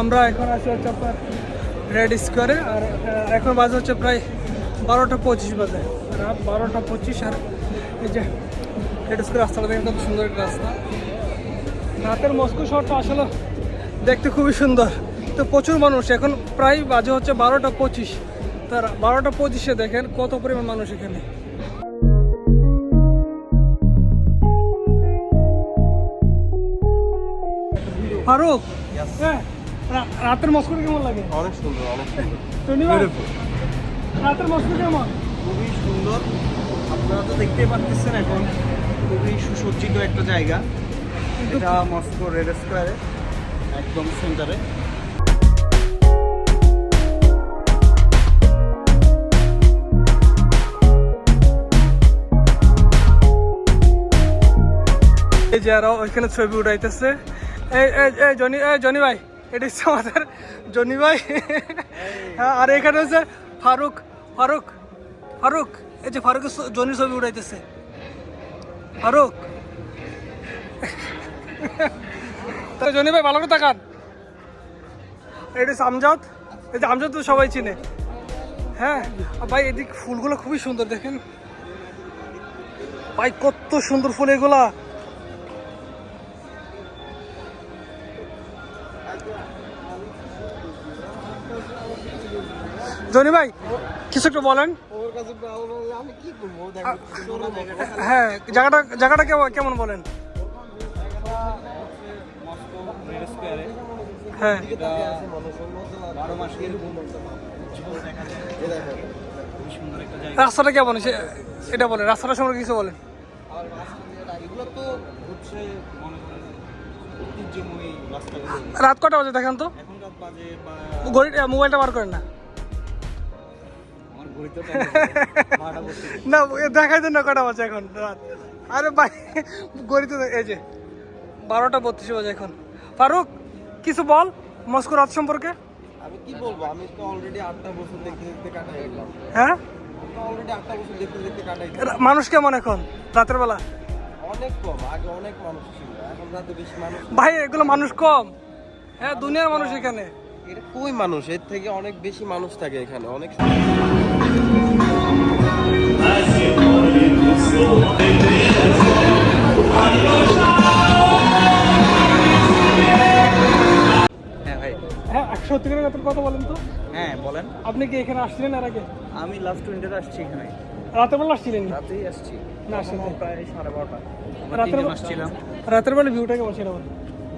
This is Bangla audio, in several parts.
আমরা এখন আছি হচ্ছে আপনার রেড স্কোয়ারে আর এখন বাজে হচ্ছে প্রায় বারোটা পঁচিশ বাজে। রাত বারোটা পঁচিশ আর এই যে রেড স্কোয়ার রাস্তাটা দেখেন কত সুন্দর একটা রাস্তা। রাতের মস্কো শহরটা আসলে দেখতে খুবই সুন্দর। তো প্রচুর মানুষ এখন প্রায় বাজে হচ্ছে বারোটা পঁচিশ। তার বারোটা পঁচিশে দেখেন কত পরিমাণ মানুষ এখানে। ফারুক হ্যাঁ? রাতের মস্কোটা কেমন লাগে? অনেক সুন্দর অনেক সুন্দর। রাতের মস্কো কেমন? খুবই সুন্দর। আপনারা তো দেখতেই পাচ্ছেন এখন খুবই সুসজ্জিত একটা জায়গা। এটা মস্কো রেড স্কোয়ারে একদম সেন্টারে। এই যে আরও ওইখানে ছবি উঠাইতেছে। এই জনি এই জনি ভাই। এটা হচ্ছে আমাদের জনি ভাই। হ্যাঁ আর এখানে হচ্ছে ফারুক ফারুক ফারুক, এই যে ফারুকের জনির ছবি উঠাইতেছে ফারুক। জনি ভাই, ভালো করে তাকান। এটা হচ্ছে আমজাদ। এই যে আমজাদ তো সবাই চিনে। হ্যাঁ ভাই, এদিক ফুলগুলো খুবই সুন্দর, দেখেন। ভাই, কত সুন্দর ফুল এগুলা। জনি ভাই, কিছু একটু বলেন। হ্যাঁ জায়গাটা জায়গাটা কেমন বলেন? হ্যাঁ। রাস্তাটা কেমন? এটা বলেন, রাস্তাটা সম্পর্কে কিছু বলেন। রাত কটা বাজে দেখেন তো? এখন রাত বাজে বা ঘড়ি, মোবাইলটা বার করেন না? না। দেখাই দেন না কটা বাজে এখন? রাত। আরে ভাই ঘড়ি তো এই যে বারোটা বত্রিশ বাজে এখন। ফারুক কিছু বল মস্কো রাত সম্পর্কে? আমি কি বলব? আমি তো অলরেডি আটটা বছর দেখতে দেখতে কাটাই গেলাম হ্যাঁ? অলরেডি আটটা বছর দেখতে দেখতে কাটাই মানুষ কেমন এখন? রাতের বেলা? অনেক কম আগে অনেক মানুষ ছিল এখন রাতে বেশি মানুষ ভাই এগুলো মানুষ কম। হ্যাঁ দুনিয়ার মানুষ এখানে। এটা কই মানুষ? এর থেকে অনেক বেশি মানুষ থাকে এখানে অনেক হ্যাঁ ভাই। হ্যাঁ সত্যিকারের রাতের কথা বলেন তো। হ্যাঁ বলেন। আপনি কি এখানে আসছিলেন আর আগে? আমি লাস্ট উইন্টারে আসছি এখানে। রাতের বেলা আসছিলেন? রাতেই আসছি। না প্রায় সাড়ে বারোটা। আমরা রাতের বেলা- আসছিলাম। রাতের বেলা ভিউটা কেমন ছিল?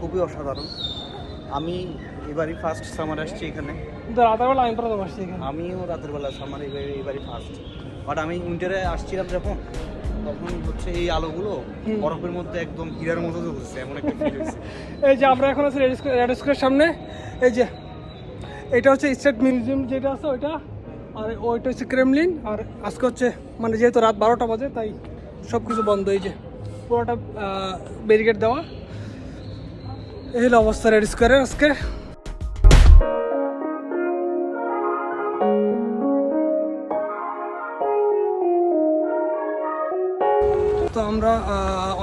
খুবই অসাধারণ। আমি এবারই ফার্স্ট সামার আসছি এখানে। কিন্তু রাতের বেলা আমি প্রথম আসছি এখানে। আমিও রাতের বেলা সামার এবারে এবারই ফার্স্ট বাট আমি উইন্টারে আসছিলাম যখন তখন হচ্ছে এই আলোগুলো বরফের মধ্যে একদম হীরার মতো জ্বলছে এমন একটা ফিল এই যে আমরা এখন আছি রেড স্কোয়ার রেড স্কোয়ারের সামনে। এই যে এটা হচ্ছে স্টেট মিউজিয়াম যেটা আছে ওইটা আর ওইটা হচ্ছে ক্রেমলিন আর আজকে হচ্ছে মানে যেহেতু রাত বারোটা বাজে তাই সব কিছু বন্ধ। এই যে পুরোটা ব্যারিকেড দেওয়া। এই হলো অবস্থা রেড স্কোয়ারের আজকে। আমরা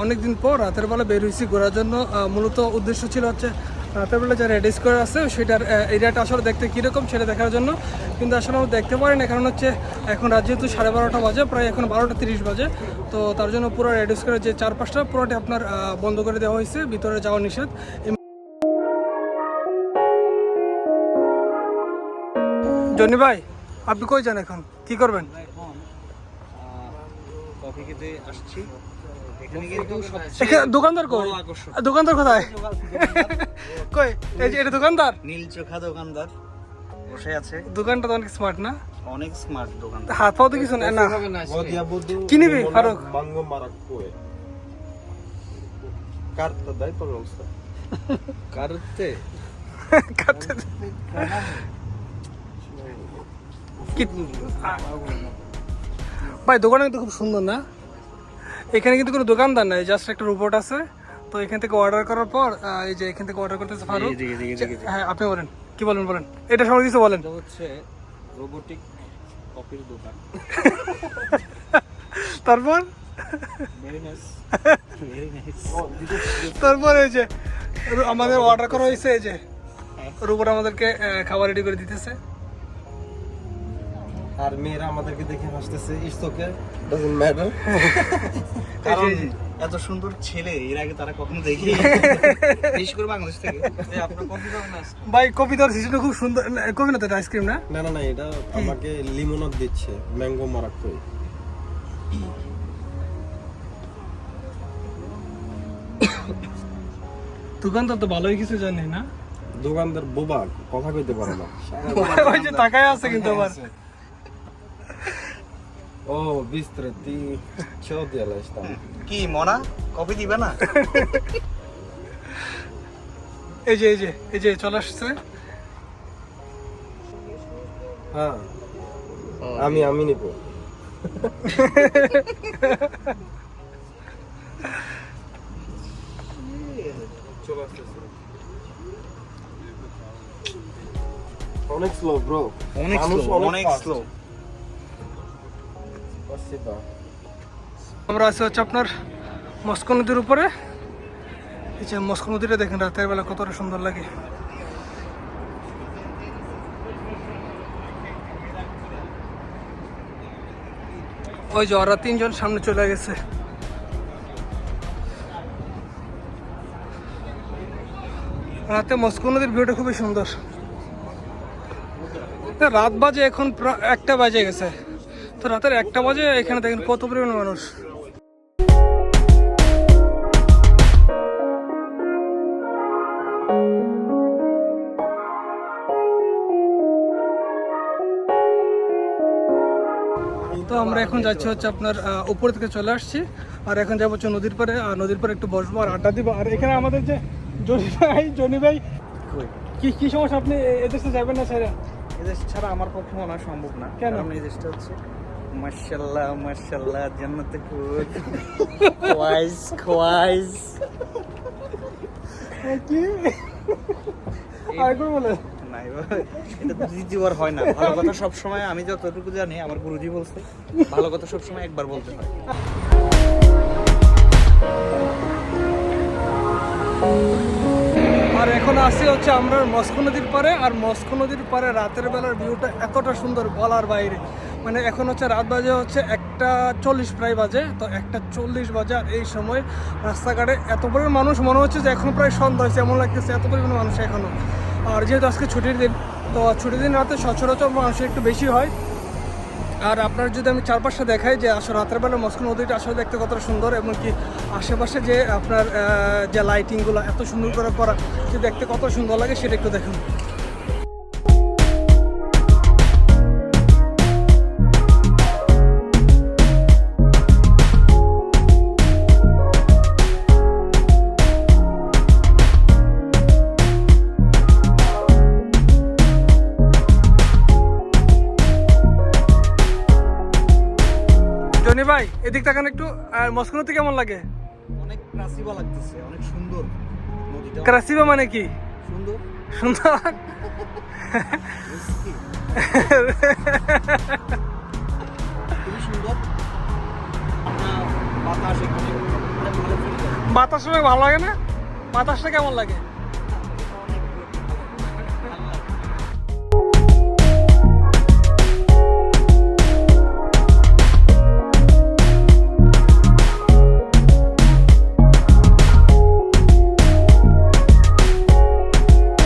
অনেক দিন পর রাতের বেলা বের হয়েছি ঘোরার জন্য। মূলত উদ্দেশ্য ছিল হচ্ছে রাতের বেলা যে রেড স্কোয়ার আছে, সেটার এরিয়াটা আসলে দেখতে কীরকম সেটা দেখার জন্য। কিন্তু আসলে আমরা দেখতে পারি না কারণ হচ্ছে এখন রাত যেহেতু সাড়ে বারোটা বাজে, প্রায় এখন বারোটা তিরিশ বাজে। তো তার জন্য পুরো রেড স্কোয়ারের যে চারপাশটা পুরোটি আপনার বন্ধ করে দেওয়া হয়েছে, ভিতরে যাওয়া নিষেধ। জনি ভাই, আপনি কই যান এখন? কি করবেন? কফি খেতে আসছি। দোকানদার কই? দোকানদার কোথায়? কই? এই যে এটা দোকানদার? নীল চোখা দোকানদার বসে আছে। দোকানটা তো অনেক স্মার্ট না? অনেক স্মার্ট দোকানদার। হাত পাও তো কিছু না না। কি নিবি Faruk? Mango maracujá. Carta, dai pronto. কারতে কাটতে কি- ভাই দোকানটা কিন্তু খুব সুন্দর না? এখানে কিন্তু কোনো দোকানদার নাই জাস্ট একটা রোবট আছে। তো এখান থেকে অর্ডার করার পর এই যে এখান থেকে অর্ডার করতেছে ফারুক। হ্যাঁ আপনি বলেন। কি বলেন বলেন? এটা সবাই কিছু বলেন। এটা হচ্ছে রোবোটিক কফির দোকান। তারপর? ভেরি নাইস ভেরি নাইস তারপর এই যে আমাদের অর্ডার করা হয়েছে এই যে রুবর আমাদেরকে খাবার রেডি করে দিতেছে। আর মেয়েরা আমাদেরকে দেখে হাসতেছে ইস্তকে ডাজন্ট ম্যাটার কারণ এত সুন্দর ছেলে এর আগে তারা কখনো দেখি বিশেষ করে বাংলাদেশ থেকে। আপনার কফি ভাই কবিতার খুব সুন্দর। কবি না তো আইসক্রিম না? না না না এটা আমাকে লিমোনাদ দিচ্ছে ম্যাঙ্গো মারাক্কো দোকানদার তো ভালোই কিছু জানি না? দোকানদার বোবা কথা কইতে পারে না। ওই যে তাকায় আছে কিন্তু আবার। ও বিস্ত্র তুই খেয়েও দিয়ে কি মনা? কপি দিবে না? এই যে এই যে এই যে চলে আসছে। হ্যাঁ। আমি আমি নিব। অনেক স্লো ব্রো অনেক স্লো অনেক স্লো আমরা আছি হচ্ছে আপনার মস্কো নদীর উপরে। এই যে মস্কো নদীটা দেখেন, রাতের বেলা কতটা সুন্দর লাগে। ওই যে ওরা তিনজন সামনে চলে গেছে। রাতে মস্কো নদীর ভিউটা খুবই সুন্দর। রাত বাজে এখন একটা বাজে গেছে। তো রাতের একটা বাজে এখানে দেখেন কত পরিমাণ মানুষ। তো আমরা এখন যাচ্ছি হচ্ছে আপনার উপর থেকে চলে আসছি। আর এখন যাব হচ্ছে নদীর পারে আর নদীর পারে একটু বসবো আর আড্ডা দিব। আর এখানে আমাদের যে জনি ভাই জনি ভাই কি কি সমস্যা? আপনি এদেশে যাবেন না স্যার এদেশ ছাড়া আমার পক্ষে মনে হয় সম্ভব না। কেন? কারণ এই দেশটা হচ্ছে মাশাল্লাহ মাশাল্লাহ জান্নাতে খুদ খোয়াইস খোয়াইস। কি? আর একবার বলে? না এবার এটা দ্বিতীয়বার হয় না। ভালো কথা সব সময় আমি যতটুকু জানি আমার গুরুজি বলছে ভালো কথা সব সময় একবার বলতে হয়। আর এখন আসি হচ্ছে আমরা মস্কো নদীর পারে আর মস্কো নদীর পারে রাতের বেলার ভিউটা এতটা সুন্দর বলার বাইরে। মানে এখন হচ্ছে রাত বাজে হচ্ছে একটা চল্লিশ প্রায় বাজে, তো একটা চল্লিশ বাজে আর এই সময় রাস্তাঘাটে এত পরিমাণ মানুষ মনে হচ্ছে যে এখন প্রায় সন্ধ্যা হয়েছে, এমন লাগতেছে এত পরিমাণ মানুষ এখনও আর যেহেতু আজকে ছুটির দিন, তো ছুটির দিন রাতে সচরাচর মানুষ একটু বেশি হয়। আর আপনার যদি আমি চারপাশে দেখাই যে আসলে রাতের বেলা মস্কো নদীটা আসলে দেখতে কতটা সুন্দর এবং কি আশেপাশে যে আপনার যে লাইটিংগুলো এত সুন্দর করে করা, যে দেখতে কত সুন্দর লাগে সেটা একটু দেখুন। এদিক তাকান একটু আর মস্কো নদী কেমন লাগে? অনেক ক্রাসিবা লাগতেছে অনেক সুন্দর নদীটা। ক্রাসিবা মানে কি? সুন্দর? সুন্দর? বাতাস ভালো বাতাস অনেক ভালো লাগে না? বাতাসটা কেমন লাগে?